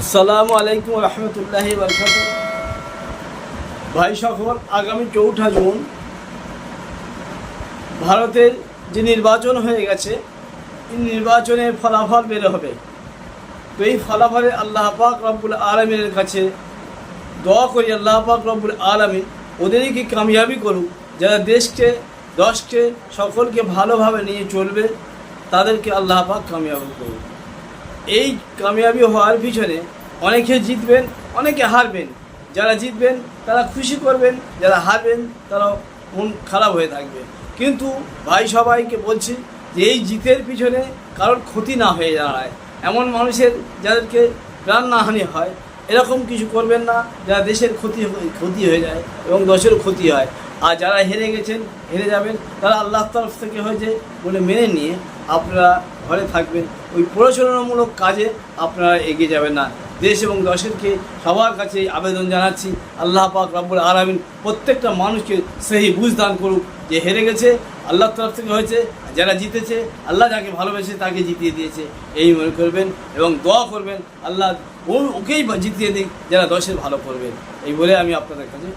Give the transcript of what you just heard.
আসসালামু আলাইকুম রহমতুল্লাহি ভাই সকল, আগামী চৌঠা জুন ভারতের যে নির্বাচন হয়ে গেছে, এই নির্বাচনের ফলাফল বের হবে। তো এই ফলাফলে আল্লাহ পাক রব্বুল আলমিনের কাছে দোয়া করি, আল্লাহ পাক রব্বুল আলমিন ওদেরকে কামিয়াবি করুক, যারা দেশকে, দশকে, সকলকে ভালোভাবে নিয়ে চলবে, তাদেরকে আল্লাহ পাক কামিয়াবি করুক। এই কামিয়াবি হওয়ার পিছনে অনেকে জিতবেন, অনেকে হারবেন। যারা জিতবেন, তারা খুশি করবেন, যারা হারবেন তারা মন খারাপ হয়ে থাকবে। কিন্তু ভাই সবাইকে বলছি যে এই জিতের পিছনে কারোর ক্ষতি না হয়ে দাঁড়ায়। এমন মানুষের যাদেরকে প্রাণহানি হয়, এরকম কিছু করবেন না, যারা দেশের ক্ষতি ক্ষতি হয়ে যায় এবং দশেরও ক্ষতি হয়। আর যারা হেরে গেছেন, হেরে যাবেন, তারা আল্লাহ তরফ থেকে হয়েছে বলে মেনে নিয়ে আপনারা ঘরে থাকবেন। ওই প্ররোচনামূলক কাজে আপনারা এগিয়ে যাবেন না। দেশ এবং দশেরকে সবার কাছে আবেদন জানাচ্ছি, আল্লাহ পাক রব্বুল আলমিন প্রত্যেকটা মানুষকে সেই বুঝ দান করুক যে হেরে গেছে, আল্লাহর তরফ থেকে হয়েছে যারা জিতেছে, আল্লাহ যাকে ভালোবেসে তাকে জিতিয়ে দিয়েছে। এই মনে করবেন এবং দোয়া করবেন, আল্লাহ ও ওকেই জিতিয়ে দিক, যারা দশের ভালো করবেন। এই বলে আমি আপনাদের কাছে